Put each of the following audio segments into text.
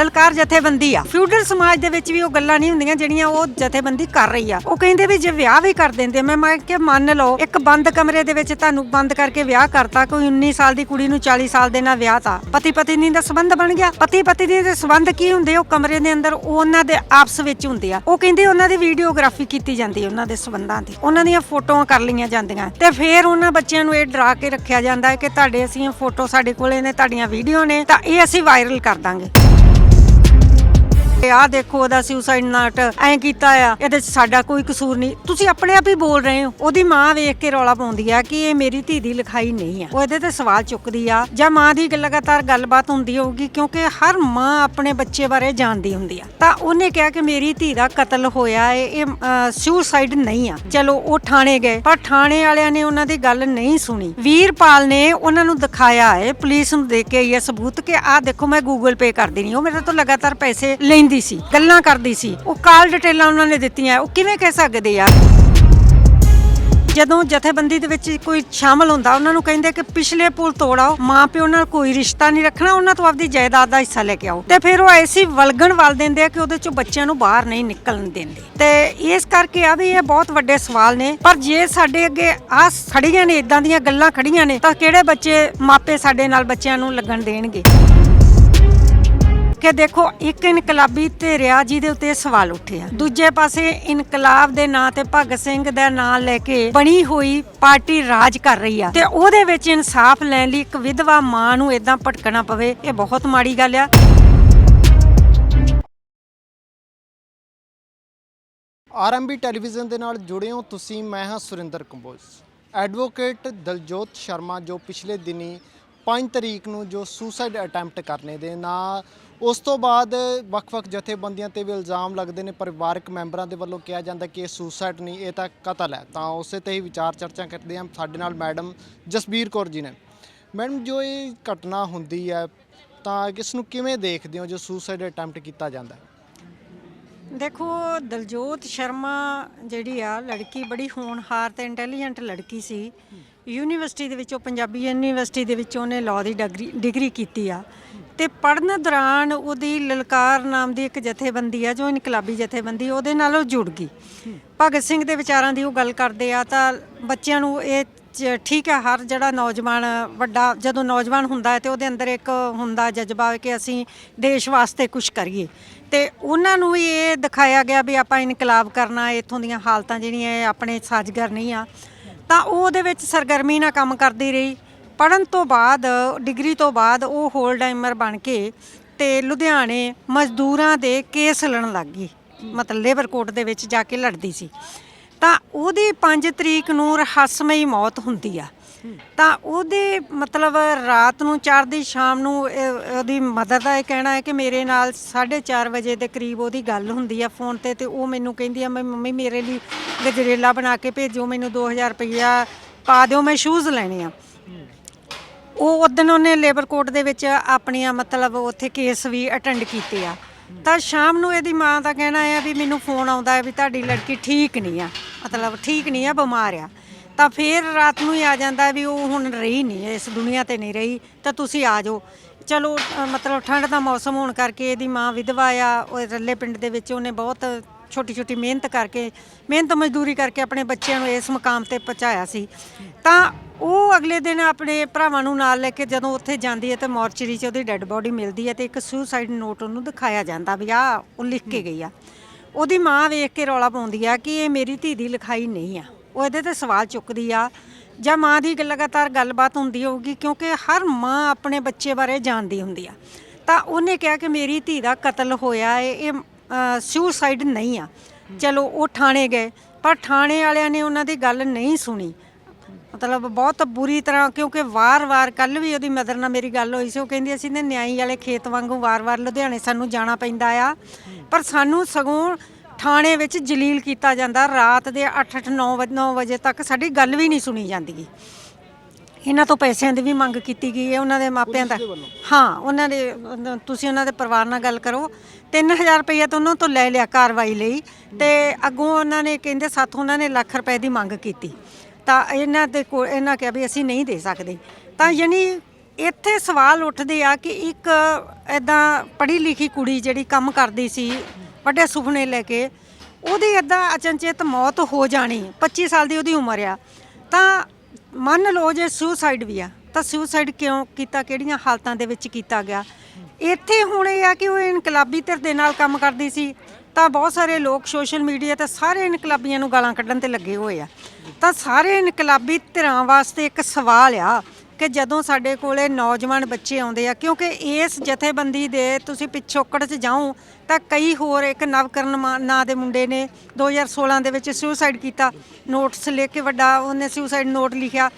ਲਲਕਾਰ ਜਥੇਬੰਦੀ ਆ। ਫਿਊਡਲ ਸਮਾਜ ਦੇ ਵਿੱਚ ਵੀ ਉਹ ਗੱਲਾਂ ਨਹੀਂ ਹੁੰਦੀਆਂ ਜਿਹੜੀਆਂ ਉਹ ਜਥੇਬੰਦੀ ਕਰ ਰਹੀ ਆ। ਉਹ ਕਹਿੰਦੇ ਵੀ ਜੇ ਵਿਆਹ ਵੀ ਕਰ ਦਿੰਦੇ ਮੈਂ ਮੈਂ ਕਿ ਮੰਨ ਲਓ, ਇੱਕ ਬੰਦ ਕਮਰੇ ਦੇ ਵਿੱਚ ਤੁਹਾਨੂੰ ਬੰਦ ਕਰਕੇ ਵਿਆਹ ਕਰਤਾ, ਕੋਈ 19 ਸਾਲ ਦੀ ਕੁੜੀ ਨੂੰ 40 ਸਾਲ ਦੇ ਨਾਲ ਵਿਆਹ ਤਾ। ਪਤੀ ਪਤਨੀ ਦਾ ਸੰਬੰਧ ਬਣ ਗਿਆ। ਪਤੀ ਪਤਨੀ ਦੇ ਸੰਬੰਧ ਕੀ ਹੁੰਦੇ, ਉਹ ਕਮਰੇ ਦੇ ਅੰਦਰ ਉਹਨਾਂ ਦੇ ਆਪਸ ਵਿੱਚ ਹੁੰਦੇ ਆ। ਉਹ ਕਹਿੰਦੇ ਉਹਨਾਂ ਦੀ ਵੀਡੀਓਗ੍ਰਾਫੀ ਕੀਤੀ ਜਾਂਦੀ ਉਹਨਾਂ ਦੇ ਸੰਬੰਧਾਂ ਦੀ। ਉਹਨਾਂ ਦੀਆਂ ਫੋਟੋਆਂ ਕਰ ਲਈਆਂ ਜਾਂਦੀਆਂ। ਤੇ ਫਿਰ ਉਹਨਾਂ ਬੱਚਿਆਂ ਨੂੰ ਇਹ ਡਰਾ ਕੇ ਰੱਖਿਆ ਜਾਂਦਾ ਹੈ ਕਿ ਤੁਹਾਡੇ ਅਸੀਂ ਫੋਟੋ ਸਾਡੇ ਕੋਲੇ ਨੇ, ਤੁਹਾਡੀਆਂ ਵੀਡੀਓ ਨੇ, ਤਾਂ ਇਹ ਅਸੀਂ ਵਾਇਰਲ ਕਰ ਦਾਂਗੇ। ਆ ਦੇਖੋ ਉਹਦਾ ਸੁਸਾਈਡ ਨਾਟ ਐ ਕੀਤਾ ਆ। ਇਹਦੇ 'ਚ ਸਾਡਾ ਕੋਈ ਕਸੂਰ ਨਹੀਂ। ਤੁਸੀਂ ਆਪਣੇ ਆਪ ਹੀ ਬੋਲ ਰਹੇ ਹੋ। ਉਹਦੀ ਮਾਂ ਵੇਖ ਕੇ ਰੌਲਾ ਪਾਉਂਦੀ ਆ ਕਿ ਇਹ ਮੇਰੀ ਧੀ ਦੀ ਲਿਖਾਈ ਨਹੀਂ ਆ। ਉਹ ਇਹਦੇ ਤੇ ਸਵਾਲ ਚੁੱਕਦੀ ਆ। ਜਾਂ ਮਾਂ ਦੀ ਲਗਾਤਾਰ ਗੱਲਬਾਤ ਹੁੰਦੀ ਹੋਊਗੀ, ਕਿਉਂਕਿ ਹਰ ਮਾਂ ਆਪਣੇ ਬੱਚੇ ਬਾਰੇ ਜਾਣਦੀ ਹੁੰਦੀ ਆ। ਤਾਂ ਉਹਨੇ ਕਿਹਾ ਕਿ ਮੇਰੀ ਧੀ ਦਾ ਕਤਲ ਹੋਇਆ ਏ, ਇਹ ਸੁਸਾਈਡ ਨਹੀਂ ਆ। ਚਲੋ, ਉਹ ਥਾਣੇ ਗਏ, ਪਰ ਥਾਣੇ ਵਾਲਿਆਂ ਨੇ ਉਹਨਾਂ ਦੀ ਗੱਲ ਨਹੀਂ ਸੁਣੀ। ਵੀਰਪਾਲ ਨੇ ਉਹਨਾਂ ਨੂੰ ਦਿਖਾਇਆ ਏ, ਪੁਲਿਸ ਨੂੰ ਦੇ ਕੇ ਆਈ ਸਬੂਤ ਕਿ ਆਹ ਦੇਖੋ, ਮੈਂ ਗੂਗਲ ਪੇ ਕਰ ਦੇਣੀ ਉਹ ਮੇਰੇ ਤੋਂ ਲਗਾਤਾਰ ਪੈਸੇ ਲੈਂਦੀ ਸੀ, ਗੱਲਾਂ ਕਰਦੀ ਸੀ। ਉਹ ਕਾਲ ਡਿਟੇਲਾਂ ਉਹਨਾਂ ਨੇ ਦਿੱਤੀਆਂ, ਉਹ ਕਿਵੇਂ ਕਹਿ ਸਕਦੇ ਯਾਰ ਜਦੋਂ ਜਥੇਬੰਦੀ ਦੇ ਵਿੱਚ ਕੋਈ ਸ਼ਾਮਲ ਹੁੰਦਾ, ਉਹਨਾਂ ਨੂੰ ਕਹਿੰਦੇ ਕਿ ਪਿਛਲੇ ਪੁਲ ਤੋੜਾਓ, ਮਾਂ ਪਿਓ ਨਾਲ ਕੋਈ ਰਿਸ਼ਤਾ ਨਹੀਂ ਰੱਖਣਾ, ਉਹਨਾਂ ਤੋਂ ਆਪਦੀ ਜਾਇਦਾਦ ਦਾ ਹਿੱਸਾ ਲੈ ਕੇ ਆਓ। ਤੇ ਫਿਰ ਉਹ ਐਸੀ ਵਲਗਣ ਵੱਲ ਦਿੰਦੇ ਆ ਕਿ ਉਹਦੇ ਚੋਂ ਬੱਚਿਆਂ ਨੂੰ ਬਾਹਰ ਨਹੀਂ ਨਿਕਲਣ ਦਿੰਦੇ। ਤੇ ਇਸ ਕਰਕੇ ਆ ਵੀ ਇਹ ਬਹੁਤ ਵੱਡੇ ਸਵਾਲ ਨੇ, ਪਰ ਜੇ ਸਾਡੇ ਅੱਗੇ ਆ ਖੜੀਆਂ ਨੇ ਇਦਾਂ ਦੀਆਂ ਗੱਲਾਂ ਖੜੀਆਂ ਨੇ, ਤਾਂ ਕਿਹੜੇ ਬੱਚੇ ਮਾਪੇ ਸਾਡੇ ਨਾਲ ਬੱਚਿਆਂ ਨੂੰ ਲੱਗਣ ਦੇਣਗੇ? ਕਿ ਦੇਖੋ, ਇੱਕ ਇਨਕਲਾਬੀ ਤੇ ਰਿਆ ਉੱਤੇ ਸਵਾਲ ਉੱਠੇ ਦੂਜੇ ਪਾਸੇ ਇਨਕਲਾਬ ਦੇ ਨਾਂ ਤੇ ਭਗਤ ਸਿੰਘ ਦਾ ਨਾਂ ਲੈ ਕੇ ਬਣੀ ਹੋਈ ਪਾਰਟੀ ਰਾਜ ਕਰ ਰਹੀ ਆ। ਤੇ ਉਹਦੇ ਵਿੱਚ ਇਨਸਾਫ ਲੈਣ ਲਈ ਇੱਕ ਵਿਧਵਾ ਮਾਂ ਨੂੰ ਇਦਾਂ ਭਟਕਣਾ ਪਵੇ, ਇਹ ਬਹੁਤ ਮਾੜੀ ਗੱਲ ਆ। ਆਰਐਮਬੀ ਟੈਲੀਵਿਜ਼ਨ ਦੇ ਨਾਲ ਜੁੜੇ ਹੋ ਤੁਸੀਂ, ਮੈਂ ਹਾਂ ਸੁਰਿੰਦਰ ਕੰਬੋਜ। ਐਡਵੋਕੇਟ ਦਲਜੋਤ ਸ਼ਰਮਾ, ਜੋ ਪਿਛਲੇ ਦਿਨੀ 5 ਤਰੀਕ ਨੂੰ ਜੋ ਸੁਸਾਈਡ ਅਟੈਂਪਟ ਕਰਨੇ ਦੇ ਨਾਲ ਉਸ ਤੋਂ ਬਾਅਦ ਵੱਖ-ਵੱਖ ਜਥੇਬੰਦੀਆਂ ਤੇ ਵੀ ਇਲਜ਼ਾਮ ਲੱਗਦੇ ਨੇ ਪਰਿਵਾਰਕ ਮੈਂਬਰਾਂ ਦੇ ਵੱਲੋਂ ਕਿਹਾ ਜਾਂਦਾ ਕਿ ਇਹ ਸੁਸਾਈਡ ਨਹੀਂ ਇਹ ਤਾਂ ਕਤਲ ਹੈ। ਤਾਂ ਉਸੇ ਤੇ ਹੀ ਵਿਚਾਰ ਚਰਚਾ ਕਰਦੇ ਹਾਂ ਸਾਡੇ ਨਾਲ ਮੈਡਮ ਜਸਬੀਰ ਕੌਰ ਜੀ ਨੇ। ਮੈਡਮ ਜੋ ਇਹ ਘਟਨਾ ਹੁੰਦੀ ਹੈ ਤਾਂ ਇਸ ਨੂੰ ਕਿਵੇਂ ਦੇਖਦੇ ਹੋ ਜੋ ਸੁਸਾਈਡ ਅਟੈਂਪਟ ਕੀਤਾ ਜਾਂਦਾ ਹੈ? ਦੇਖੋ ਦਲਜੋਤ ਸ਼ਰਮਾ ਜਿਹੜੀ ਆ ਲੜਕੀ ਬੜੀ ਹੋਣਹਾਰ ਤੇ ਇੰਟੈਲੀਜੈਂਟ ਲੜਕੀ ਸੀ। ਯੂਨੀਵਰਸਿਟੀ ਦੇ ਵਿੱਚੋਂ ਪੰਜਾਬੀ ਯੂਨੀਵਰਸਿਟੀ ਦੇ ਵਿੱਚੋਂ ਉਹਨੇ ਲਾਅ ਦੀ ਡਿਗਰੀ ਡਿਗਰੀ ਕੀਤੀ ਆ। ਤੇ ਪੜਨ ਦੌਰਾਨ ਉਹਦੀ ਲਲਕਾਰ ਨਾਮ ਦੀ ਇੱਕ ਜਥੇਬੰਦੀ ਆ ਜੋ ਇਨਕਲਾਬੀ ਜਥੇਬੰਦੀ ਉਹਦੇ ਨਾਲ ਉਹ ਜੁੜ ਗਈ। ਭਗਤ ਸਿੰਘ ਦੇ ਵਿਚਾਰਾਂ ਦੀ ਉਹ ਗੱਲ ਕਰਦੇ ਆ ਤਾਂ ਬੱਚਿਆਂ ਨੂੰ ਇਹ ਚ- ਠੀਕ ਹੈ ਹਰ ਜਿਹੜਾ ਨੌਜਵਾਨ ਵੱਡਾ ਜਦੋਂ ਨੌਜਵਾਨ ਹੁੰਦਾ ਹੈ ਤੇ ਉਹਦੇ ਅੰਦਰ ਇੱਕ ਹੁੰਦਾ ਜਜ਼ਬਾ ਕਿ ਅਸੀਂ ਦੇਸ਼ ਵਾਸਤੇ ਕੁਝ ਕਰੀਏ। ਤੇ ਉਹਨਾਂ ਨੂੰ ਵੀ ਇਹ ਦਿਖਾਇਆ ਗਿਆ ਵੀ ਆਪਾਂ ਇਨਕਲਾਬ ਕਰਨਾ ਇੱਥੋਂ ਦੀਆਂ ਹਾਲਤਾਂ ਜਿਹੜੀਆਂ ਇਹ ਆਪਣੇ ਸਾਜ਼ਗਰ ਨਹੀਂ ਆ। ਤਾਂ ਉਹ ਉਹਦੇ ਵਿੱਚ ਸਰਗਰਮੀ ਨਾਲ ਕੰਮ ਕਰਦੀ ਰਹੀ। ਪੜਨ ਤੋਂ ਬਾਅਦ, ਡਿਗਰੀ ਤੋਂ ਬਾਅਦ ਉਹ ਹੋਲ ਟਾਈਮਰ ਬਣ ਕੇ ਤੇ ਲੁਧਿਆਣੇ ਮਜ਼ਦੂਰਾਂ ਦੇ ਕੇਸ ਲੜਨ ਲੱਗ ਗਈ। ਮਤਲਬ ਲੇਬਰ ਕੋਰਟ ਦੇ ਵਿੱਚ ਜਾ ਕੇ ਲੜਦੀ ਸੀ। ਤਾਂ ਉਹਦੀ 5 ਤਰੀਕ ਨੂੰ ਰਹੱਸਮਈ ਮੌਤ ਹੁੰਦੀ ਆ। ਤਾਂ ਉਹਦੇ ਮਤਲਬ ਰਾਤ ਨੂੰ 4 ਦੀ ਸ਼ਾਮ ਨੂੰ ਉਹਦੀ ਮਦਰ ਦਾ ਇਹ ਕਹਿਣਾ ਹੈ ਕਿ ਮੇਰੇ ਨਾਲ 4:30 ਵਜੇ ਦੇ ਕਰੀਬ ਉਹਦੀ ਗੱਲ ਹੁੰਦੀ ਆ ਫੋਨ ਤੇ ਤੇ ਉਹ ਮੈਨੂੰ ਕਹਿੰਦੀ ਆ, ਮੈਂ ਮੰਮੀ ਮੇਰੇ ਲਈ ਗਜਰੇਲਾ ਬਣਾ ਕੇ ਭੇਜੋ, ਮੈਨੂੰ 2000 ਰੁਪਈਆ ਪਾ ਦਿਓ, ਮੈਂ ਸ਼ੂਜ਼ ਲੈਣੇ ਆ। ਉਹ ਉਦੋਂ ਉਹਨੇ ਲੇਬਰ ਕੋਰਟ ਦੇ ਵਿੱਚ ਆਪਣੀਆਂ ਮਤਲਬ ਉੱਥੇ ਕੇਸ ਵੀ ਅਟੈਂਡ ਕੀਤੇ ਆ। ਤਾਂ ਸ਼ਾਮ ਨੂੰ ਇਹਦੀ ਮਾਂ ਦਾ ਕਹਿਣਾ ਹੈ ਵੀ ਮੈਨੂੰ ਫੋਨ ਆਉਂਦਾ ਹੈ ਵੀ ਤੁਹਾਡੀ ਲੜਕੀ ਠੀਕ ਨਹੀਂ ਆ। ਮਤਲਬ ਠੀਕ ਨਹੀਂ ਆ ਬਿਮਾਰ ਆ। ਤਾਂ ਫਿਰ ਰਾਤ ਨੂੰ ਹੀ ਆ ਜਾਂਦਾ ਵੀ ਉਹ ਹੁਣ ਰਹੀ ਨਹੀਂ ਇਸ ਦੁਨੀਆ ਤੇ ਨਹੀਂ ਰਹੀ ਤਾਂ ਤੁਸੀਂ ਆ ਜਾਓ। ਚਲੋ ਅ, ਮਤਲਬ ਠੰਡ ਦਾ ਮੌਸਮ ਹੋਣ ਕਰਕੇ ਇਹਦੀ ਮਾਂ ਵਿਧਵਾ ਆ ਉਹ ਰੱਲੇ ਪਿੰਡ ਦੇ ਵਿੱਚ ਉਹਨੇ ਬਹੁਤ ਛੋਟੀ ਛੋਟੀ ਮਿਹਨਤ ਕਰਕੇ, ਮਿਹਨਤ ਮਜ਼ਦੂਰੀ ਕਰਕੇ ਆਪਣੇ ਬੱਚਿਆਂ ਨੂੰ ਇਸ ਮੁਕਾਮ ਤੇ ਪਹੁੰਚਾਇਆ ਸੀ। ਤਾਂ ਉਹ ਅਗਲੇ ਦਿਨ ਆਪਣੇ ਭਰਾਵਾਂ ਨੂੰ ਨਾਲ ਲੈ ਕੇ ਜਦੋਂ ਉੱਥੇ ਜਾਂਦੀ ਹੈ ਤੇ ਮੋਰਚਰੀ 'ਚ ਉਹਦੀ ਡੈੱਡ ਬੋਡੀ ਮਿਲਦੀ ਹੈ ਤੇ ਇੱਕ ਸੁਸਾਈਡ ਨੋਟ ਉਹਨੂੰ ਦਿਖਾਇਆ ਜਾਂਦਾ ਵੀ ਆ ਉਹ ਲਿਖ ਕੇ ਗਈ ਆ। ਉਹਦੀ ਮਾਂ ਵੇਖ ਕੇ ਰੌਲਾ ਪਾਉਂਦੀ ਆ ਕਿ ਇਹ ਮੇਰੀ ਧੀ ਦੀ ਲਿਖਾਈ ਨਹੀਂ ਆ। ਉਹ ਇਹਦੇ ਤੇ ਸਵਾਲ ਚੁੱਕਦੀ ਆ ਜਾਂ ਮਾਂ ਦੀ ਲਗਾਤਾਰ ਗੱਲਬਾਤ ਹੁੰਦੀ ਹੋਊਗੀ ਕਿਉਂਕਿ ਹਰ ਮਾਂ ਆਪਣੇ ਬੱਚੇ ਬਾਰੇ ਜਾਣਦੀ ਹੁੰਦੀ ਆ। ਤਾਂ ਉਹਨੇ ਕਿਹਾ ਕਿ ਮੇਰੀ ਧੀ ਦਾ ਕਤਲ ਹੋਇਆ ਹੈ ਇਹ ਸੁਸਾਈਡ ਨਹੀਂ ਆ। ਚਲੋ, ਉਹ ਥਾਣੇ ਗਏ, ਪਰ ਥਾਣੇ ਵਾਲਿਆਂ ਨੇ ਉਹਨਾਂ ਦੀ ਗੱਲ ਨਹੀਂ ਸੁਣੀ। ਮਤਲਬ ਬਹੁਤ ਬੁਰੀ ਤਰ੍ਹਾਂ, ਕਿਉਂਕਿ ਵਾਰ-ਵਾਰ ਕੱਲ ਵੀ ਉਹਦੀ ਮਦਰ ਨਾਲ ਮੇਰੀ ਗੱਲ ਹੋਈ ਸੀ, ਉਹ ਕਹਿੰਦੀ, ਅਸੀਂ ਨੇ ਨਿਆਈ ਵਾਲੇ ਖੇਤ ਵਾਂਗੂ ਵਾਰ-ਵਾਰ ਲੁਧਿਆਣੇ ਸਾਨੂੰ ਜਾਣਾ ਪੈਂਦਾ ਆ। ਪਰ ਸਾਨੂੰ ਸਗੋਂ ਥਾਣੇ ਵਿੱਚ ਜਲੀਲ ਕੀਤਾ ਜਾਂਦਾ। ਰਾਤ ਦੇ 8-8 9 ਵਜੇ ਤੱਕ ਸਾਡੀ ਗੱਲ ਵੀ ਨਹੀਂ ਸੁਣੀ ਜਾਂਦੀ। ਇਹਨਾਂ ਤੋਂ ਪੈਸਿਆਂ ਦੀ ਵੀ ਮੰਗ ਕੀਤੀ ਗਈ ਹੈ ਉਹਨਾਂ ਦੇ ਮਾਪਿਆਂ ਦਾ। ਹਾਂ ਉਹਨਾਂ ਦੇ ਤੁਸੀਂ ਉਹਨਾਂ ਦੇ ਪਰਿਵਾਰ ਨਾਲ ਗੱਲ ਕਰੋ। 3000 ਰੁਪਏ ਤਾਂ ਉਹਨਾਂ ਤੋਂ ਲੈ ਲਿਆ ਕਾਰਵਾਈ ਲਈ ਤੇ ਅੱਗੋਂ ਉਹਨਾਂ ਨੇ ਕਹਿੰਦੇ ਸਾਥੋਂ ਉਹਨਾਂ ਨੇ ਲੱਖ ਰੁਪਏ ਦੀ ਮੰਗ ਕੀਤੀ। ਤਾਂ ਇਹਨਾਂ ਦੇ ਕੋਲ ਇਹਨਾਂ ਕਿਹਾ ਵੀ ਅਸੀਂ ਨਹੀਂ ਦੇ ਸਕਦੇ। ਤਾਂ ਯਾਨੀ ਇੱਥੇ ਸਵਾਲ ਉੱਠਦੇ ਆ ਕਿ ਇੱਕ ਐਦਾਂ ਪੜ੍ਹੀ ਲਿਖੀ ਕੁੜੀ ਜਿਹੜੀ ਕੰਮ ਕਰਦੀ ਸੀ ਵੱਡੇ ਸੁਪਨੇ ਲੈ ਕੇ ਉਹਦੀ ਐਦਾਂ ਅਚਨਚੇਤ ਮੌਤ ਹੋ ਜਾਣੀ 25 ਸਾਲ ਦੀ ਉਹਦੀ ਉਮਰ ਆ। ਤਾਂ ਮੰਨ ਲਓ ਜੇ ਸੁਸਾਈਡ ਵੀ ਆ, ਤਾਂ ਸੁਸਾਈਡ ਕਿਉਂ ਕੀਤਾ, ਕਿਹੜੀਆਂ ਹਾਲਤਾਂ ਦੇ ਵਿੱਚ ਕੀਤਾ ਗਿਆ? ਇੱਥੇ ਹੁਣ ਇਹ ਆ ਕਿ ਉਹ ਇਨਕਲਾਬੀ ਧਿਰ ਦੇ ਨਾਲ ਕੰਮ ਕਰਦੀ ਸੀ, ਤਾਂ ਬਹੁਤ ਸਾਰੇ ਲੋਕ ਸੋਸ਼ਲ ਮੀਡੀਆ ਤੇ ਸਾਰੇ ਇਨਕਲਾਬੀਆਂ ਨੂੰ ਗਾਲਾਂ ਕੱਢਣ ਤੇ ਲੱਗੇ ਹੋਏ ਆ। ਤਾਂ ਸਾਰੇ ਇਨਕਲਾਬੀ ਧਿਰਾਂ ਵਾਸਤੇ ਇੱਕ ਸਵਾਲ ਆ ਕਿ ਜਦੋਂ ਸਾਡੇ ਕੋਲੇ ਨੌਜਵਾਨ ਬੱਚੇ ਆਉਂਦੇ ਆ, ਕਿਉਂਕਿ ਇਸ ਜਥੇਬੰਦੀ ਦੇ ਤੁਸੀਂ ਪਿਛੋਕੜ 'ਚ ਜਾਓ, ਤਾਂ ਕਈ ਹੋਰ ਇੱਕ ਨਵਕਰਨ ਨਾਂ ਦੇ ਮੁੰਡੇ ਨੇ 2016 ਦੇ ਵਿੱਚ ਸੁਸਾਈਡ ਕੀਤਾ। ਨੋਟਸ ਲੈ ਕੇ ਵੱਡਾ ਉਹਨੇ ਸੁਸਾਈਡ ਨੋਟ ਲਿਖਿਆ।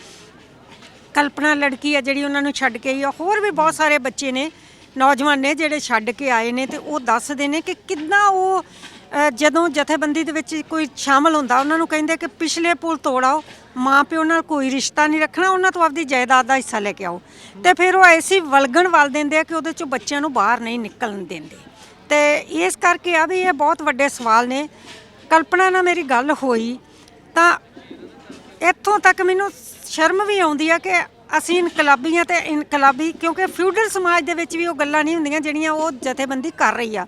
ਕਲਪਨਾ ਲੜਕੀ ਆ ਜਿਹੜੀ ਉਹਨਾਂ ਨੂੰ ਛੱਡ ਕੇ ਆਈ ਆ। ਹੋਰ ਵੀ ਬਹੁਤ ਸਾਰੇ ਬੱਚੇ ਨੇ, ਨੌਜਵਾਨ ਨੇ ਜਿਹੜੇ ਛੱਡ ਕੇ ਆਏ ਨੇ ਤੇ ਉਹ ਦੱਸਦੇ ਨੇ ਕਿ ਕਿੰਨਾ ਉਹ ਅ, ਜਦੋਂ ਜਥੇਬੰਦੀ ਦੇ ਵਿੱਚ ਕੋਈ ਸ਼ਾਮਲ ਹੁੰਦਾ ਉਹਨਾਂ ਨੂੰ ਕਹਿੰਦੇ ਕਿ ਪਿਛਲੇ ਪੁਲ ਤੋੜਾਓ ਮਾਂ ਪਿਓ ਨਾਲ ਕੋਈ ਰਿਸ਼ਤਾ ਨਹੀਂ ਰੱਖਣਾ ਉਹਨਾਂ ਤੋਂ ਆਪਦੀ ਜਾਇਦਾਦ ਦਾ ਹਿੱਸਾ ਲੈ ਕੇ ਆਓ। ਤੇ ਫਿਰ ਉਹ ਐਸੀ ਵਲਗਣ ਵੱਲ ਦਿੰਦੇ ਆ ਕਿ ਉਹਦੇ ਚੋਂ ਬੱਚਿਆਂ ਨੂੰ ਬਾਹਰ ਨਹੀਂ ਨਿਕਲਣ ਦਿੰਦੇ। ਤੇ ਇਸ ਕਰਕੇ ਆ ਵੀ ਇਹ ਬਹੁਤ ਵੱਡੇ ਸਵਾਲ ਨੇ। ਕਲਪਨਾ ਨਾਲ ਮੇਰੀ ਗੱਲ ਹੋਈ ਤਾਂ ਇੱਥੋਂ ਤੱਕ ਮੈਨੂੰ ਸ਼ਰਮ ਵੀ ਆਉਂਦੀ ਆ ਕਿ ਅਸੀਂ ਇਨਕਲਾਬੀਆਂ ਤੇ ਇਨਕਲਾਬੀ, ਕਿਉਂਕਿ ਫਿਊਡਲ ਸਮਾਜ ਦੇ ਵਿੱਚ ਵੀ ਉਹ ਗੱਲਾਂ ਨਹੀਂ ਹੁੰਦੀਆਂ ਜਿਹੜੀਆਂ ਉਹ ਜਥੇਬੰਦੀ ਕਰ ਰਹੀ ਆ।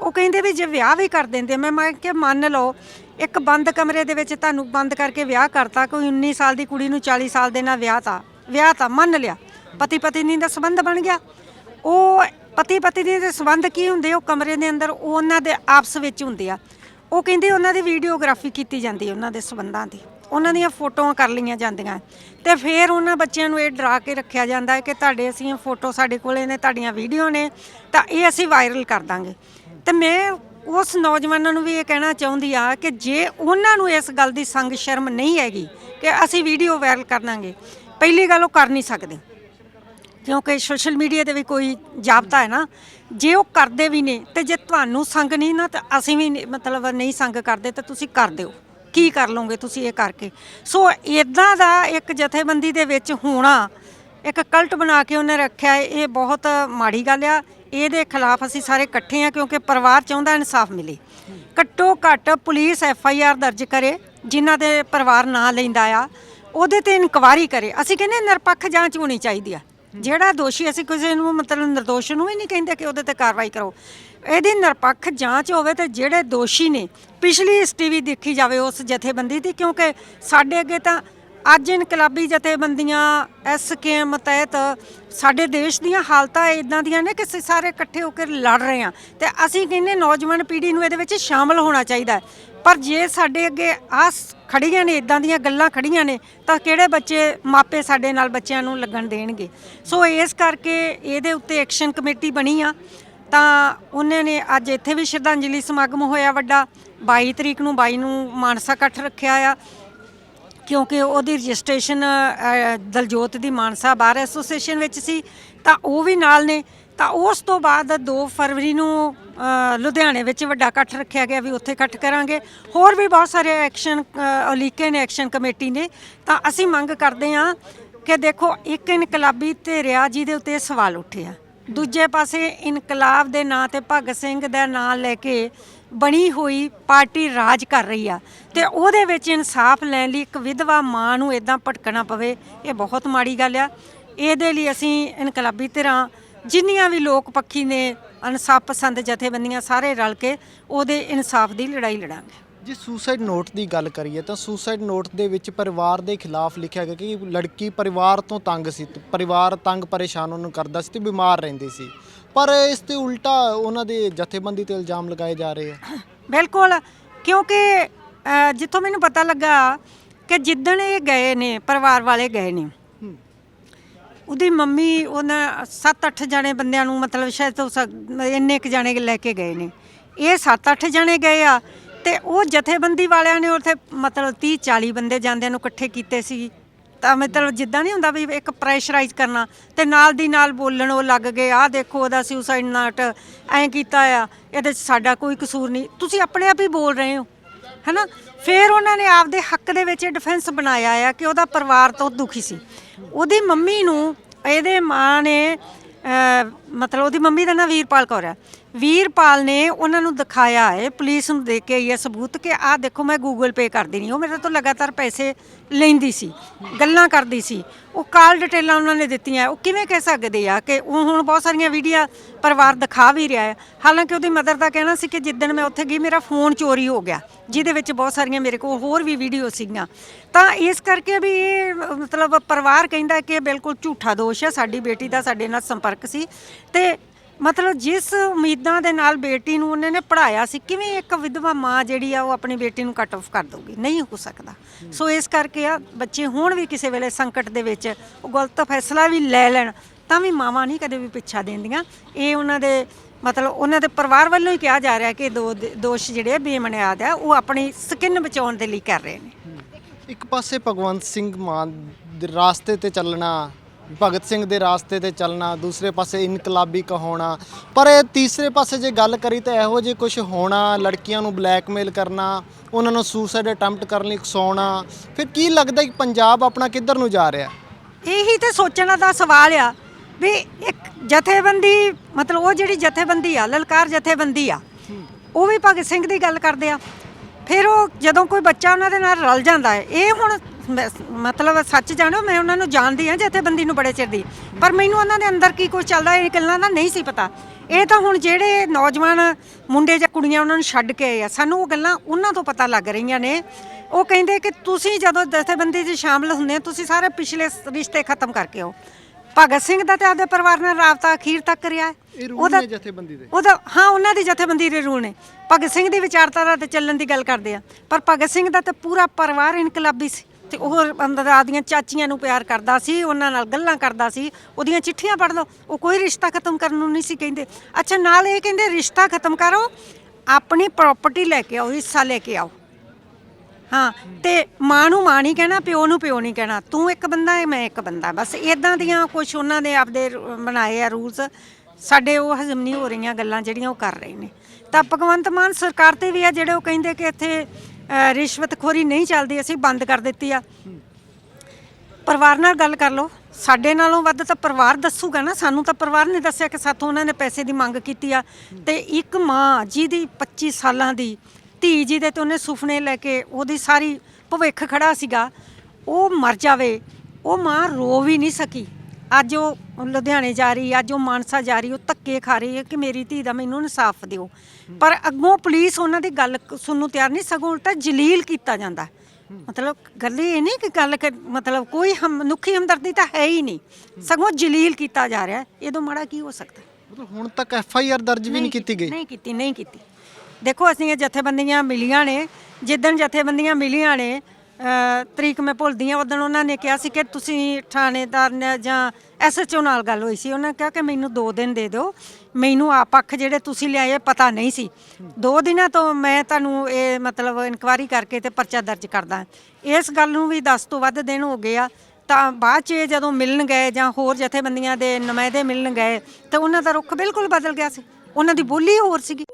ਉਹ ਕਹਿੰਦੇ ਵੀ ਜੇ ਵਿਆਹ ਵੀ ਕਰ ਦਿੰਦੇ ਮੈਂ ਮੈਂ ਕਿ ਮੰਨ ਲਓ, ਇੱਕ ਬੰਦ ਕਮਰੇ ਦੇ ਵਿੱਚ ਤੁਹਾਨੂੰ ਬੰਦ ਕਰਕੇ ਵਿਆਹ ਕਰਤਾ, ਕੋਈ 19 ਸਾਲ ਦੀ ਕੁੜੀ ਨੂੰ 40 ਸਾਲ ਦੇ ਨਾਲ ਵਿਆਹ ਤਾ, ਵਿਆਹ ਤਾਂ, ਮੰਨ ਲਿਆ। ਪਤੀ ਪਤਨੀ ਦਾ ਸੰਬੰਧ ਬਣ ਗਿਆ। ਉਹ ਪਤੀ ਪਤਨੀ ਦੇ ਸੰਬੰਧ ਕੀ ਹੁੰਦੇ? ਉਹ ਕਮਰੇ ਦੇ ਅੰਦਰ ਉਹਨਾਂ ਦੇ ਆਪਸ ਵਿੱਚ ਹੁੰਦੇ ਆ। ਉਹ ਕਹਿੰਦੇ ਉਹਨਾਂ ਦੀ ਵੀਡੀਓਗ੍ਰਾਫੀ ਕੀਤੀ ਜਾਂਦੀ ਉਹਨਾਂ ਦੇ ਸੰਬੰਧਾਂ ਦੀ। ਉਹਨਾਂ ਦੀਆਂ ਫੋਟੋਆਂ ਕਰ ਲਈਆਂ ਜਾਂਦੀਆਂ। ਤੇ ਫਿਰ ਉਹਨਾਂ ਬੱਚਿਆਂ ਨੂੰ ਇਹ ਡਰਾ ਕੇ ਰੱਖਿਆ ਜਾਂਦਾ ਹੈ ਕਿ ਤੁਹਾਡੇ ਅਸੀਂ ਫੋਟੋ ਸਾਡੇ ਕੋਲੇ ਨੇ, ਤੁਹਾਡੀਆਂ ਵੀਡੀਓ ਨੇ, ਤਾਂ ਇਹ ਅਸੀਂ ਵਾਇਰਲ ਕਰ ਦਾਂਗੇ। ਤੇ ਮੈਂ ਉਸ ਨੌਜਵਾਨਾਂ ਨੂੰ ਵੀ ਇਹ ਕਹਿਣਾ ਚਾਹੁੰਦੀ ਆ ਕਿ ਜੇ ਉਹਨਾਂ ਨੂੰ ਇਸ ਗੱਲ ਦੀ ਸੰਗ ਸ਼ਰਮ ਨਹੀਂ ਹੈਗੀ ਕਿ ਅਸੀਂ ਵੀਡੀਓ ਵਾਇਰਲ ਕਰ ਦਾਂਗੇ, ਪਹਿਲੀ ਗੱਲ ਉਹ ਕਰ ਨਹੀਂ ਸਕਦੇ। ਕਿਉਂਕਿ ਸੋਸ਼ਲ ਮੀਡੀਆ ਤੇ ਵੀ ਕੋਈ ਜਾਬਤਾ ਹੈ ਨਾ, ਜੇ ਉਹ ਕਰਦੇ ਵੀ ਨੇ ਤੇ ਜੇ ਤੁਹਾਨੂੰ ਸੰਗ ਨਹੀਂ ਨਾ, ਤਾਂ ਅਸੀਂ ਵੀ ਨਹੀਂ- ਮਤਲਬ ਨਹੀਂ ਸੰਗ ਕਰਦੇ, ਤਾਂ ਤੁਸੀਂ ਕਰ ਦਿਓ। ਕੀ ਕਰ ਲਓਗੇ ਤੁਸੀਂ ਇਹ ਕਰਕੇ? ਸੋ ਇਦਾਂ ਦਾ ਇੱਕ ਜਥੇਬੰਦੀ ਦੇ ਵਿੱਚ ਹੋਣਾ, ਇੱਕ ਕਲਟ ਬਣਾ ਕੇ ਉਹਨੇ ਰੱਖਿਆ, ਇਹ ਬਹੁਤ ਮਾੜੀ ਗੱਲ ਆ। ਇਹਦੇ ਖਿਲਾਫ ਅਸੀਂ ਸਾਰੇ ਇਕੱਠੇ ਆ ਕਿਉਂਕਿ ਪਰਿਵਾਰ ਚਾਹੁੰਦਾ ਇਨਸਾਫ ਮਿਲੇ। ਘੱਟੋ ਘੱਟ ਪੁਲਿਸ ਐਫ ਆਈ ਆਰ ਦਰਜ ਕਰੇ, ਜਿਨ੍ਹਾਂ ਦੇ ਪਰਿਵਾਰ ਨਾਂ ਲੈਂਦਾ ਆ, ਉਹਦੇ ਤੇ ਇਨਕੁਆਰੀ ਕਰੇ। ਅਸੀਂ ਕਹਿੰਦੇ ਨਿਰਪੱਖ ਜਾਂਚ ਹੋਣੀ ਚਾਹੀਦੀ ਆ। ਜਿਹੜਾ ਦੋਸ਼ੀ, ਅਸੀਂ ਕਿਸੇ ਨੂੰ ਮਤਲਬ ਨਿਰਦੋਸ਼ ਨੂੰ ਵੀ ਨਹੀਂ ਕਹਿੰਦੇ ਕਿ ਉਹਦੇ ਤੇ ਕਾਰਵਾਈ ਕਰੋ। ਇਹਦੀ ਨਿਰਪੱਖ ਜਾਂਚ ਹੋਵੇ ਤੇ ਜਿਹੜੇ ਦੋਸ਼ੀ ਨੇ ਪਿਛਲੀ ਹਿਸਟਰੀ ਵੀ ਦੇਖੀ ਜਾਵੇ ਉਸ ਜਥੇਬੰਦੀ ਦੀ, ਕਿਉਂਕਿ ਸਾਡੇ ਅੱਗੇ ਤਾਂ ਅੱਜ ਇਨਕਲਾਬੀ ਜਥੇਬੰਦੀਆਂ ਐਸਕੇਐਮ ਤਹਿਤ ਸਾਡੇ ਦੇਸ਼ ਦੀਆਂ ਹਾਲਤਾਂ ਇਦਾਂ ਦੀਆਂ ਨੇ ਕਿ ਅਸੀਂ ਸਾਰੇ ਇਕੱਠੇ ਹੋ ਕੇ ਲੜ ਰਹੇ ਹਾਂ ਤੇ ਅਸੀਂ ਕਹਿੰਦੇ ਨੌਜਵਾਨ ਪੀੜ੍ਹੀ ਨੂੰ ਇਹਦੇ ਵਿੱਚ ਸ਼ਾਮਲ ਹੋਣਾ ਚਾਹੀਦਾ ਪਰ ਜੇ ਸਾਡੇ ਅੱਗੇ ਆਹ ਖੜੀਆਂ ਨੇ ਇਦਾਂ ਦੀਆਂ ਗੱਲਾਂ ਖੜੀਆਂ ਨੇ, ਤਾਂ ਕਿਹੜੇ ਬੱਚੇ ਮਾਪੇ ਸਾਡੇ ਨਾਲ ਬੱਚਿਆਂ ਨੂੰ ਲੱਗਣ ਦੇਣਗੇ? ਸੋ ਇਸ ਕਰਕੇ ਇਹਦੇ ਉੱਤੇ ਐਕਸ਼ਨ ਕਮੇਟੀ ਬਣੀ ਆ। ਤਾਂ ਉਹਨਾਂ ਨੇ ਅੱਜ ਇੱਥੇ ਵੀ ਸ਼ਰਧਾਂਜਲੀ ਸਮਾਗਮ ਹੋਇਆ ਵੱਡਾ। 22 ਤਰੀਕ ਨੂੰ 22 ਨੂੰ ਮਾਨਸਾ ਇਕੱਠ ਰੱਖਿਆ ਆ, ਕਿਉਂਕਿ ਉਹਦੀ ਰਜਿਸਟ੍ਰੇਸ਼ਨ ਦਲਜੋਤ ਦੀ ਮਾਨਸਾ ਬਾਰ ਐਸੋਸੀਏਸ਼ਨ ਵਿੱਚ ਸੀ। ਤਾਂ ਉਹ ਵੀ ਨਾਲ ਨੇ। ਤਾਂ ਉਸ ਤੋਂ ਬਾਅਦ 2 ਫਰਵਰੀ ਨੂੰ ਲੁਧਿਆਣੇ ਵਿੱਚ ਵੱਡਾ ਇਕੱਠ ਰੱਖਿਆ ਗਿਆ ਵੀ ਉੱਥੇ ਇਕੱਠ ਕਰਾਂਗੇ। ਹੋਰ ਵੀ ਬਹੁਤ ਸਾਰੇ ਐਕਸ਼ਨ ਅਲੀਕੇ ਨੇ, ਐਕਸ਼ਨ ਕਮੇਟੀ ਨੇ। ਤਾਂ ਅਸੀਂ ਮੰਗ ਕਰਦੇ ਹਾਂ ਕਿ ਦੇਖੋ, ਇੱਕ ਇਨਕਲਾਬੀ ਧਿਰਿਆ ਜਿਹਦੇ ਉੱਤੇ ਇਹ ਸਵਾਲ ਉੱਠਿਆ ਦੂਜੇ ਪਾਸੇ ਇਨਕਲਾਬ ਦੇ ਨਾਂ ਤੇ ਭਗਤ ਸਿੰਘ ਦਾ ਨਾਂ ਲੈ ਕੇ ਬਣੀ ਹੋਈ ਪਾਰਟੀ ਰਾਜ ਕਰ ਰਹੀ ਆ। ਤੇ ਉਹਦੇ ਵਿੱਚ ਇਨਸਾਫ ਲੈਣ ਲਈ ਇੱਕ ਵਿਧਵਾ ਮਾਂ ਨੂੰ ਇਦਾਂ ਭਟਕਣਾ ਪਵੇ, ਇਹ ਬਹੁਤ ਮਾੜੀ ਗੱਲ ਆ। ਇਹਦੇ ਲਈ ਅਸੀਂ ਇਨਕਲਾਬੀ ਧਿਰਾਂ, ਜਿੰਨੀਆਂ ਵੀ ਲੋਕ ਪੱਖੀ ਨੇ ਇਨਸਾਫ ਪਸੰਦ ਜਥੇਬੰਦੀਆਂ ਸਾਰੇ ਰਲ ਕੇ ਉਹਦੇ ਇਨਸਾਫ ਦੀ ਲੜਾਈ ਲੜਾਂਗੇ। ਜੇ ਸੁਸਾਈਡ ਨੋਟ ਦੀ ਗੱਲ ਕਰੀਏ ਤਾਂ ਸੁਸਾਈਡ ਨੋਟ ਦੇ ਵਿੱਚ ਪਰਿਵਾਰ ਦੇ ਖਿਲਾਫ ਲਿਖਿਆ ਗਿਆ ਕਿ ਲੜਕੀ ਪਰਿਵਾਰ ਤੋਂ ਤੰਗ ਸੀ ਪਰਿਵਾਰ ਤੰਗ ਪਰੇਸ਼ਾਨ ਉਹਨੂੰ ਕਰਦਾ ਸੀ ਤੇ ਬਿਮਾਰ ਰਹਿੰਦੀ ਸੀ। ਪਰ ਇਸ ਤੇ ਉਲਟਾ ਉਹਨਾਂ ਦੇ ਜਥੇਬੰਦੀ ਤੇ ਇਲਜ਼ਾਮ ਲਗਾਏ ਜਾ ਰਹੇ ਆ। ਬਿਲਕੁਲ ਕਿਉਂਕਿ ਜਿੱਥੋਂ ਮੈਨੂੰ ਪਤਾ ਲੱਗਾ ਕਿ ਜਿੱਦਣ ਇਹ ਗਏ ਨੇ ਪਰਿਵਾਰ ਵਾਲੇ ਗਏ ਨੇ ਉਹਦੀ ਮੰਮੀ ਉਹਨਾਂ 7-8 ਜਣੇ ਬੰਦਿਆਂ ਨੂੰ ਮਤਲਬ ਸ਼ਾਇਦ ਇੰਨੇ ਕੁ ਜਣੇ ਲੈ ਕੇ ਗਏ ਨੇ। ਇਹ 7-8 ਜਣੇ ਗਏ ਆ ਤੇ ਉਹ ਜਥੇਬੰਦੀ ਵਾਲਿਆਂ ਨੇ ਉੱਥੇ ਮਤਲਬ 30-40 ਬੰਦੇ ਜਾਂਦਿਆਂ ਨੂੰ ਇਕੱਠੇ ਕੀਤੇ ਸੀ। ਤਾਂ ਮਤਲਬ ਜਿੱਦਾਂ ਨਹੀਂ ਹੁੰਦਾ ਵੀ ਇੱਕ ਪ੍ਰੈਸ਼ਰਾਈਜ਼ ਕਰਨਾ ਤੇ ਨਾਲ ਦੀ ਨਾਲ ਬੋਲਣ ਉਹ ਲੱਗ ਗਏ ਆਹ ਦੇਖੋ ਉਹਦਾ ਸੁਸਾਈਡ ਨਾਟ ਐਂ ਕੀਤਾ ਆ ਇਹਦੇ 'ਚ ਸਾਡਾ ਕੋਈ ਕਸੂਰ ਨਹੀਂ। ਤੁਸੀਂ ਆਪਣੇ ਆਪ ਹੀ ਬੋਲ ਰਹੇ ਹੋ ਹੈਨਾ? ਫਿਰ ਉਹਨਾਂ ਨੇ ਆਪਦੇ ਹੱਕ ਦੇ ਵਿੱਚ ਡਿਫੈਂਸ ਬਣਾਇਆ ਆ ਕਿ ਉਹਦਾ ਪਰਿਵਾਰ ਤੋਂ ਦੁਖੀ ਸੀ। ਉਹਦੀ ਮੰਮੀ ਨੂੰ ਇਹਦੇ ਮਾਂ ਨੇ ਅਹ, ਮਤਲਬ ਉਹਦੀ ਮੰਮੀ ਦਾ ਨਾਂ ਵੀਰਪਾਲ ਕੌਰ ਹੈ ਵੀਰਪਾਲ ਨੇ ਉਹਨਾਂ ਨੂੰ ਦਿਖਾਇਆ ਹੈ, ਪੁਲਿਸ ਨੂੰ ਦੇ ਕੇ ਆਈ ਹੈ ਸਬੂਤ ਕਿ ਆਹ ਦੇਖੋ ਮੈਂ ਗੂਗਲ ਪੇ ਕਰਦੀ ਨਹੀਂ ਉਹ ਮੇਰੇ ਤੋਂ ਲਗਾਤਾਰ ਪੈਸੇ ਲੈਂਦੀ ਸੀ, ਗੱਲਾਂ ਕਰਦੀ ਸੀ। ਉਹ ਕਾਲ ਡਿਟੇਲਾਂ ਉਹਨਾਂ ਨੇ ਦਿੱਤੀਆਂ। ਉਹ ਕਿਵੇਂ ਕਹਿ ਸਕਦੇ ਆ ਕਿ ਉਹ ਹੁਣ ਬਹੁਤ ਸਾਰੀਆਂ ਵੀਡੀਓ ਪਰਿਵਾਰ ਦਿਖਾ ਵੀ ਰਿਹਾ ਹੈ। ਹਾਲਾਂਕਿ ਉਹਦੀ ਮਦਰ ਦਾ ਕਹਿਣਾ ਸੀ ਕਿ ਜਿੱਦਣ ਮੈਂ ਉੱਥੇ ਗਈ, ਮੇਰਾ ਫੋਨ ਚੋਰੀ ਹੋ ਗਿਆ, ਜਿਹਦੇ ਵਿੱਚ ਬਹੁਤ ਸਾਰੀਆਂ ਮੇਰੇ ਕੋਲ ਹੋਰ ਵੀ ਵੀਡੀਓ ਸੀਗੀਆਂ। ਤਾਂ ਇਸ ਕਰਕੇ ਵੀ ਇਹ, ਮਤਲਬ ਪਰਿਵਾਰ ਕਹਿੰਦਾ ਕਿ ਇਹ ਬਿਲਕੁਲ ਝੂਠਾ ਦੋਸ਼ ਹੈ। ਸਾਡੀ ਬੇਟੀ ਦਾ ਸਾਡੇ ਨਾਲ ਸੰਪਰਕ ਸੀ। ਤੇ ਮਤਲਬ ਜਿਸ ਉਮੀਦਾਂ ਦੇ ਨਾਲ ਬੇਟੀ ਨੂੰ ਉਹਨੇ ਨੇ ਪੜਾਇਆ ਸੀ, ਕਿਵੇਂ ਇੱਕ ਵਿਧਵਾ ਮਾਂ ਜਿਹੜੀ ਆ ਉਹ ਆਪਣੀ ਬੇਟੀ ਨੂੰ ਕੱਟ ਆਫ ਕਰ ਦਊਗੀ? ਨਹੀਂ ਹੋ ਸਕਦਾ। ਸੋ ਇਸ ਕਰਕੇ ਆ, ਬੱਚੇ ਹੁਣ ਵੀ ਕਿਸੇ ਵੇਲੇ ਸੰਕਟ ਦੇ ਵਿੱਚ, ਉਹ ਗਲਤ ਫੈਸਲਾ ਵੀ ਲੈ ਲੈਣ, ਤਾਂ ਵੀ ਮਾਵਾਂ ਨਹੀਂ ਕਦੇ ਵੀ ਪਿੱਛਾ ਦਿੰਦੀਆਂ। ਇਹ ਉਹਨਾਂ ਦੇ, ਮਤਲਬ ਉਹਨਾਂ ਦੇ ਪਰਿਵਾਰ ਵੱਲੋਂ ਹੀ ਕਿਹਾ ਜਾ ਰਿਹਾ ਕਿ ਦੋ ਦੋਸ਼ ਜਿਹੜੇ ਆ ਬੇਮਨਿਆਦ ਆ, ਉਹ ਆਪਣੀ ਸਕਿਨ ਬਚਾਉਣ ਦੇ ਲਈ ਕਰ ਰਹੇ ਨੇ। ਇੱਕ ਪਾਸੇ ਭਗਵੰਤ ਸਿੰਘ ਮਾਨ ਦੇ ਰਾਸਤੇ ਤੇ ਚੱਲਣਾ ਭਗਤ ਸਿੰਘ ਦੇ ਰਾਸਤੇ ਤੇ ਚੱਲਣਾ, ਦੂਸਰੇ ਪਾਸੇ ਇਨਕਲਾਬੀ ਕਹਾਉਣਾ। ਪਰ ਇਹ ਤੀਸਰੇ ਪਾਸੇ ਜੇ ਗੱਲ ਕਰੀ ਤਾਂ ਇਹੋ ਜੇ ਕੁਝ ਹੋਣਾ, ਲੜਕੀਆਂ ਨੂੰ ਬਲੈਕਮੇਲ ਕਰਨਾ, ਉਹਨਾਂ ਨੂੰ ਸੁਸਾਈਡ ਅਟੈਂਪਟ ਕਰਨ ਲਈ ਉਕਸਾਉਣਾ ਫਿਰ ਕੀ ਲੱਗਦਾ ਕਿ ਪੰਜਾਬ ਆਪਣਾ ਕਿੱਧਰ ਨੂੰ ਜਾ ਰਿਹਾ? ਇਹੀ ਤੇ ਸੋਚਣ ਦਾ ਸਵਾਲ ਆ ਵੀ ਇੱਕ ਜਥੇਬੰਦੀ, ਮਤਲਬ ਉਹ ਜਿਹੜੀ ਜਥੇਬੰਦੀ ਆ, ਲਲਕਾਰ ਜਥੇਬੰਦੀ ਆ, ਉਹ ਵੀ ਭਗਤ ਸਿੰਘ ਦੀ ਗੱਲ ਕਰਦੇ ਆ। ਫਿਰ ਉਹ ਜਦੋਂ ਕੋਈ ਬੱਚਾ ਉਹਨਾਂ ਦੇ ਨਾਲ ਰਲ ਜਾਂਦਾ ਹੈ, ਇਹ ਹੁਣ ਮੈਂ- ਮਤਲਬ ਸੱਚ ਜਾਣੋ ਮੈਂ ਉਹਨਾਂ ਨੂੰ ਜਾਣਦੀ ਆ ਜਥੇਬੰਦੀ ਨੂੰ ਬੜੇ ਚਿਰ ਦੀ। ਪਰ ਮੈਨੂੰ ਉਹਨਾਂ ਦੇ ਅੰਦਰ ਕੀ ਕੁਝ ਚੱਲਦਾ ਇਹ ਗੱਲਾਂ ਦਾ ਨਹੀਂ ਸੀ ਪਤਾ। ਇਹ ਤਾਂ ਹੁਣ ਜਿਹੜੇ ਨੌਜਵਾਨ ਮੁੰਡੇ ਜਾਂ ਕੁੜੀਆਂ ਉਹਨਾਂ ਨੂੰ ਛੱਡ ਕੇ ਆਏ ਆ ਸਾਨੂੰ ਉਹ ਗੱਲਾਂ ਉਹਨਾਂ ਤੋਂ ਪਤਾ ਲੱਗ ਰਹੀਆਂ ਨੇ। ਉਹ ਕਹਿੰਦੇ ਕਿ ਤੁਸੀਂ ਜਦੋਂ ਜਥੇਬੰਦੀ 'ਚ ਸ਼ਾਮਲ ਹੁੰਦੇ ਹੋ ਤੁਸੀਂ ਸਾਰੇ ਪਿਛਲੇ ਰਿਸ਼ਤੇ ਖਤਮ ਕਰਕੇ ਆਓ। ਭਗਤ ਸਿੰਘ ਦਾ ਤੇ ਆਪਦੇ ਪਰਿਵਾਰ ਨਾਲ ਰਾਬਤਾ ਅਖੀਰ ਤੱਕ ਰਿਹਾ। ਹੈ ਇਹ ਰੂਲ ਉਹਦਾ- ਨੇ ਜਥੇਬੰਦੀ ਦੇ। ਉਹਦਾ ਹਾਂ ਉਹਨਾਂ ਦੀ ਜਥੇਬੰਦੀ ਦੇ ਰੂਲ ਨੇ। ਭਗਤ ਸਿੰਘ ਦੀ ਵਿਚਾਰਧਾਰਾ ਤੇ ਚੱਲਣ ਦੀ ਗੱਲ ਕਰਦੇ ਆ। ਪਰ ਭਗਤ ਸਿੰਘ ਦਾ ਤਾਂ ਪੂਰਾ ਪਰਿਵਾਰ ਇਨਕਲਾਬੀ ਸੀ। ਤੇ ਉਹ ਅੰਦਰ ਆਦੀਆਂ ਚਾਚੀਆਂ ਨੂੰ ਪਿਆਰ ਕਰਦਾ ਸੀ, ਉਹਨਾਂ ਨਾਲ ਗੱਲਾਂ ਕਰਦਾ ਸੀ, ਉਹਦੀਆਂ ਚਿੱਠੀਆਂ ਪੜ੍ਹ ਲਓ, ਉਹ ਕੋਈ ਰਿਸ਼ਤਾ ਖਤਮ ਕਰਨ ਨੂੰ ਨਹੀਂ ਸੀ ਕਹਿੰਦੇ। ਅੱਛਾ, ਨਾਲ ਇਹ ਕਹਿੰਦੇ, ਰਿਸ਼ਤਾ ਖਤਮ ਕਰੋ, ਆਪਣੀ ਪ੍ਰਾਪਰਟੀ ਲੈ ਕੇ ਆਓ, ਹਿੱਸਾ ਲੈ ਕੇ ਆਓ। ਹਾਂ, ਤੇ ਮਾਂ ਨੂੰ ਮਾਂ ਨਹੀਂ ਕਹਿਣਾ, ਪਿਓ ਨੂੰ ਪਿਓ ਨਹੀਂ ਕਹਿਣਾ, ਤੂੰ ਇੱਕ ਬੰਦਾ ਹੈ, ਮੈਂ ਇੱਕ ਬੰਦਾ। ਬਸ ਇਦਾਂ ਦੀਆਂ ਕੁਝ ਉਹਨਾਂ ਨੇ ਆਪਦੇ ਰ- ਬਣਾਏ ਆ ਰੂਲਸ ਸਾਡੇ ਉਹ ਹਜ਼ਮ ਨਹੀਂ ਹੋ ਰਹੀਆਂ ਗੱਲਾਂ ਜਿਹੜੀਆਂ ਉਹ ਕਰ ਰਹੇ ਨੇ। ਤਾਂ ਭਗਵੰਤ ਮਾਨ ਸਰਕਾਰ ਤੇ ਵੀ ਆ ਜਿਹੜੇ ਉਹ ਕਹਿੰਦੇ ਕਿ ਇੱਥੇ ਅ, ਰਿਸ਼ਵਤਖੋਰੀ ਨਹੀਂ ਚੱਲਦੀ ਅਸੀਂ ਬੰਦ ਕਰ ਦਿੱਤੀ ਆ। ਪਰਿਵਾਰ ਨਾਲ ਗੱਲ ਕਰ ਲਓ। ਸਾਡੇ ਨਾਲੋਂ ਵੱਧ ਤਾਂ ਪਰਿਵਾਰ ਦੱਸੂਗਾ ਨਾ। ਸਾਨੂੰ ਤਾਂ ਪਰਿਵਾਰ ਨੇ ਦੱਸਿਆ ਕਿ ਸਾਥੋਂ ਉਹਨਾਂ ਨੇ ਪੈਸੇ ਦੀ ਮੰਗ ਕੀਤੀ ਆ। ਤੇ ਇੱਕ ਮਾਂ ਜਿਹਦੀ 25 ਸਾਲਾਂ ਦੀ ਧੀ ਜਿਹਦੇ ਤੇ ਉਹਨੇ ਸੁਪਨੇ ਲੈ ਕੇ ਉਹਦੀ ਸਾਰੀ ਭਵਿੱਖ ਖੜਾ ਸੀਗਾ ਉਹ ਮਰ ਜਾਵੇ ਉਹ ਮਾਂ ਰੋ ਵੀ ਨਹੀਂ ਸਕੀ। ਅੱਜ ਉਹ ਲੁਧਿਆਣੇ ਜਾ ਰਹੀ ਅੱਜ ਉਹ ਮਾਨਸਾ ਜਾ ਰਹੀ ਉਹ ਧੱਕੇ ਖਾ ਰਹੀ ਹੈ ਕਿ ਮੇਰੀ ਧੀ ਦਾ ਮੈਨੂੰ ਇਨਸਾਫ ਦਿਓ। ਪਰ ਅੱਗੋਂ ਪੁਲਿਸ ਉਹਨਾਂ ਦੀ ਗੱਲ ਸੁਣਨ ਤਿਆਰ ਨਹੀਂ ਸਗੋਂ ਉਲਟਾ ਜਲੀਲ ਕੀਤਾ ਜਾਂਦਾ। ਮਤਲਬ ਗੱਲ ਇਹ ਨਹੀਂ ਕਿ ਗੱਲ ਮਤਲਬ ਕੋਈ ਮਨੁੱਖੀ ਹਮਦਰਦੀ ਤਾਂ ਹੈ ਹੀ ਨਹੀਂ। ਸਗੋਂ ਜਲੀਲ ਕੀਤਾ ਜਾ ਰਿਹਾ ਹੈ। ਇਹਦੋਂ ਮਾੜਾ ਕੀ ਹੋ ਸਕਦਾ? ਮਤਲਬ ਹੁਣ ਤੱਕ ਐਫ ਆਈ ਆਰ ਦਰਜ ਵੀ ਨਹੀਂ ਕੀਤੀ ਗਈ? ਨਹੀਂ ਕੀਤੀ ਨਹੀਂ ਕੀਤੀ। ਦੇਖੋ ਅਸੀਂ ਇਹ ਜਥੇਬੰਦੀਆਂ ਮਿਲੀਆਂ ਨੇ। ਜਿੱਦਣ ਜਥੇਬੰਦੀਆਂ ਮਿਲੀਆਂ ਨੇ ਤਰੀਕ ਮੈਂ ਭੁੱਲਦੀ ਆ ਉਦੋਂ ਉਹਨਾਂ ਨੇ ਕਿਹਾ ਸੀ ਕਿ ਤੁਸੀਂ ਥਾਣੇਦਾਰ ਨੇ ਜਾਂ ਐਸਐਚਓ ਨਾਲ ਗੱਲ ਹੋਈ ਸੀ। ਉਹਨਾਂ ਕਿਹਾ ਕਿ ਮੈਨੂੰ 2 ਦਿਨ ਦੇ ਦਿਓ। ਮੈਨੂੰ ਆ ਪੱਖ ਜਿਹੜੇ ਤੁਸੀਂ ਲਿਆਏ ਪਤਾ ਨਹੀਂ ਸੀ। ਦੋ ਦਿਨਾਂ ਤੋਂ ਮੈਂ ਤੁਹਾਨੂੰ ਇਹ ਮਤਲਬ ਇਨਕੁਆਰੀ ਕਰਕੇ ਤੇ ਪਰਚਾ ਦਰਜ ਕਰਦਾ। ਇਸ ਗੱਲ ਨੂੰ ਵੀ 10 ਤੋਂ ਵੱਧ ਦਿਨ ਹੋ ਗਏ ਆ। ਤਾਂ ਬਾਅਦ ਚ ਇਹ ਜਦੋਂ ਮਿਲਣ ਗਏ ਜਾਂ ਹੋਰ ਜਥੇਬੰਦੀਆਂ ਦੇ ਨੁਮਾਇੰਦੇ ਮਿਲਣ ਗਏ, ਤਾਂ ਉਹਨਾਂ ਦਾ ਰੁਖ ਬਿਲਕੁਲ ਬਦਲ ਗਿਆ ਸੀ। ਉਹਨਾਂ ਦੀ ਬੋਲੀ ਹੋਰ ਸੀਗੀ।